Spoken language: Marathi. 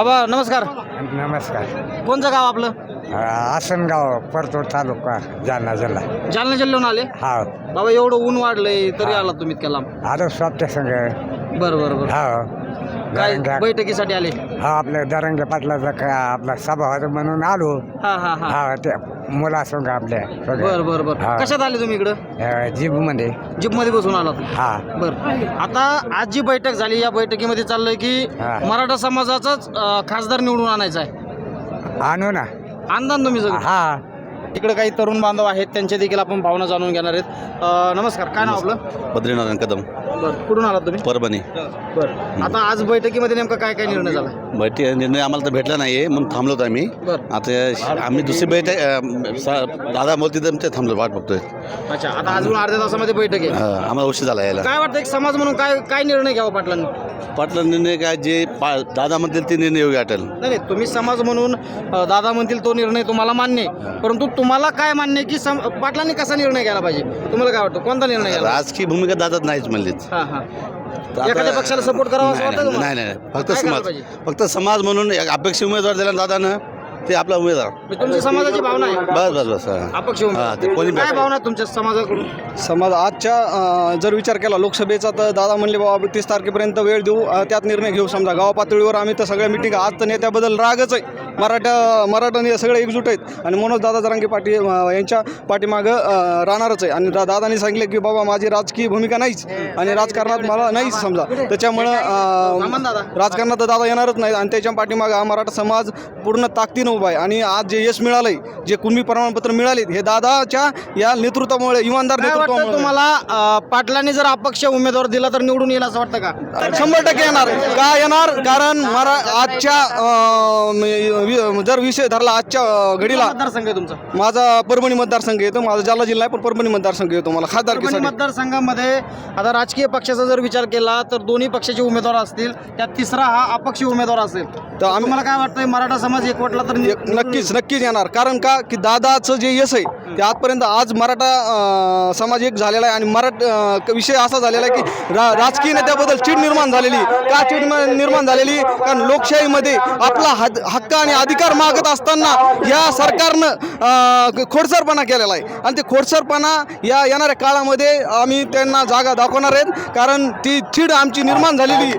बाबा नमस्कार. नमस्कार. कोणचं गाव आपलं? आसनगाव परतूर तालुका जालना जिल्हा. जालना जिल्ह्याहून आले? हा. बाबा एवढं ऊन वाढलंय तरी आला तुम्ही इतक्या लांब. आलो स्वाप्त संघ. बरं बरं बरं. हा. काय दरंग्या- बैठकीसाठी आले? हा आपल्या दरंगे पाटलाचा का आपला सभा होता म्हणून आलो. हा हा हा. हा ते मुलासंग आपल्या बरं बरं बरं. हा. कशात आले तुम्ही इकडं? जीबमध्ये जीपमध्ये बसून आलात. हा. बरं. आता आज जी बैठक झाली या बैठकीमध्ये चाललंय की हा. मराठा समाजाचाच अं, खासदार निवडून आणायचा आहे. आणू ना. आणदान तुम्ही सगळं? हा. तिकडे काही तरुण बांधव आहेत त्यांच्या देखील आपण भावना जाणून घेणार आहेत. अं, नमस्कार काय नाव आपलं? बद्रीनारायण कदम. बरं कुठून आलात तुम्ही? परभणी. बरं आता आज बैठकीमध्ये नेमका काय काय निर्णय झाला? बैठी निर्णय आम्हाला तर भेटला नाही आहे म्हणून थांबलो होतो आम्ही. बरं. आता आम्ही दुसरी बैठक अं, सा- दादा बोलते तर ते थांबलो वाट बघतोय. अच्छा आता अजून अर्ध्या तासामध्ये बैठक आहे. अं, आम्हाला उशीर झाला यायला. काय वाटतं एक समाज म्हणून काय काय निर्णय घ्यावा पाटलांनी? पाटला निर्णय काय? जे पा दादा म्हणतील ते निर्णय योग्य वाटेल. नाही नाही तुम्ही समाज म्हणून अ, दादा म्हणतील तो निर्णय तुम्हाला मान्य आहे. परंतु तुम्हाला काय मान्य आहे की सम पाटलांनी कसा निर्णय घ्यायला पाहिजे? तुम्हाला काय वाटतं? कोणता निर्णय घ्यायला राजकीय भूमिका दादाच नाहीच म्हणलीच हां हां. तर आता- एखाद्या पक्षाला support करावा असं नाही, वाटतं नाही तुम्हाला? नाही, नाही फक्त काय करायला समाज. पाहिजे? फक्त समाज म्हणून एक अपेक्षित उमेदवार दिला दादानं ते आपला उमेदवार म्हणजे तुमची समाजाची भावना आहे बस बस बस हा. अपक्ष हा, उमेदवार. ते कोणी काय भेटेल. भावना आहे तुमच्या समाजाकडून समाज आजच्या अ, जर विचार केला लोकसभेचा तर दादा म्हणले बाबा तीस तारखेपर्यंत वेळ देऊ अ, त्यात निर्णय घेऊ समजा गावा पातळीवर आम्ही तर सगळ्या मिटिंग आज तर नेत्याबद्दल रागच आहे मराठा मराठा ने सगळे एकजूट आहेत. आणि मनोज दादा जरांगे पाटी यांच्या पाठीमागं राहणारच आहे. आणि दा- दादांनी सांगितले की बाबा माझी राजकीय भूमिका नाहीच. आणि राजकारणात मला नाहीच समजा. त्याच्यामुळं राजकारणात तर दादा येणारच नाही आणि त्याच्या पाठीमागं हा मराठा समाज पूर्ण ताकदीनं उभा आहे. आणि आज जे यश मिळालंय जे कुणबी प्रमाणपत्र मिळाले हे दादाच्या या नेतृत्वामुळे इमानदार नेतृत्वामुळे. तुम्हाला पाटलांनी जर अपक्ष उमेदवार दिला तर निवडून येईल असं वाटतं का? शंभर टक्के येणार का येणार? कारण मरा आजच्या वि- जर विषय धरला आजच्या घडीला मतदारसंघ आहे तुमचा? माझा परभणी मतदारसंघ येतो. माझा जालना जिल्हा आहे पण परभणी मतदारसंघ येतो मला. परभणी खासदारकीसाठी मतदारसंघामध्ये आता राजकीय पक्षाचा जर विचार केला तर दोन्ही पक्षाचे उमेदवार असतील. त्यात तिसरा हा अपक्ष उमेदवार असेल. तर आम्ही- तुम्हाला काय वाटतंय? मराठा समाज एकवटला तर एक- नक्कीच नक्कीच येणार. कारण का? की दादाचं जे यश आहे ते आजपर्यंत आज मराठा समाज एक झालेला आहे आणि मराठ विषय असा झालेला आहे की रा राजकीय नेत्याबद्दल चीड निर्माण झालेली का चीड म- निर्माण झालेली? कारण लोकशाहीमध्ये आपला हद हक्क आणि अधिकार मागत असताना या सरकारनं खोडसरपणा केलेला आहे. आणि ते खोडसरपणा या येणाऱ्या काळामध्ये आम्ही त्यांना जागा दाखवणार आहेत. कारण ती चीड आमची निर्माण झालेली.